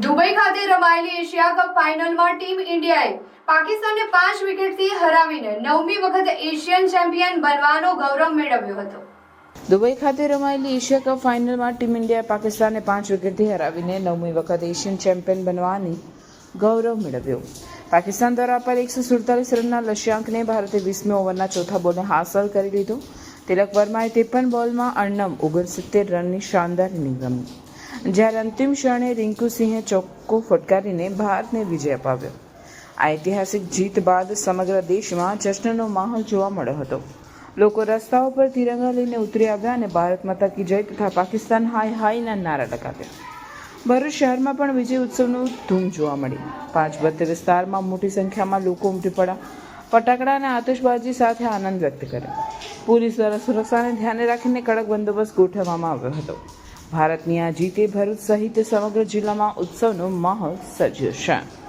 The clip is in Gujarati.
દુબઈ ખાતે રમાયેલી એશિયા કપ ફાઇનલમાં ટીમ ઇન્ડિયાએ પાકિસ્તાનને પાંચ વિકેટથી હરાવીને નવમી વખત એશિયન ચેમ્પિયન બનવાનો ગૌરવ મેળવ્યો હતો. દુબઈ ખાતે રમાયેલી એશિયા કપ ફાઇનલમાં ટીમ ઇન્ડિયાએ પાકિસ્તાનને પાંચ વિકેટથી હરાવીને નવમી વખત એશિયન ચેમ્પિયન બનવાની ગૌરવ મેળવ્યો. પાકિસ્તાન દ્વારા અપાર એકસો સુડતાલીસ રનના લક્ષ્યાંકને ભારતે વીસમી ઓવરના ચોથા બોલને હાંસલ કરી લીધો. તિલક વર્માએ ત્રેપન બોલમાં અણનમ ઓગણસિત્તેર રનની શાનદાર ઇનિંગ રમી. જ્યારે અંતિમ ક્ષણે રિંકુ સિંહે ચોક્કો ફટકારીને ભારતને વિજય અપાવ્યો. આ ઐતિહાસિક જીત બાદ સમગ્ર દેશમાં જશ્નનો માહોલ જોવા મળ્યો હતો. લોકો રસ્તાઓ પર તિરંગા લઈને ઉતરી આવ્યા અને ભારત માતા કી જય તથા પાકિસ્તાન હાય હાયના નારા લગાવ્યા. ભરૂચ શહેરમાં પણ વિજય ઉત્સવનું ધૂમ જોવા મળી. પાંચ બત્તી વિસ્તારમાં મોટી સંખ્યામાં લોકો ઉમટી પડ્યા. ફટાકડા અને આતશબાજી સાથે આનંદ વ્યક્ત કર્યો. પોલીસ દ્વારા સુરક્ષાને ધ્યાને રાખીને કડક બંદોબસ્ત ગોઠવવામાં આવ્યો હતો. ભારતની આ જીતે ભરૂચ સહિત સમગ્ર જિલ્લામાં ઉત્સવનો માહોલ સર્જ્યો છે.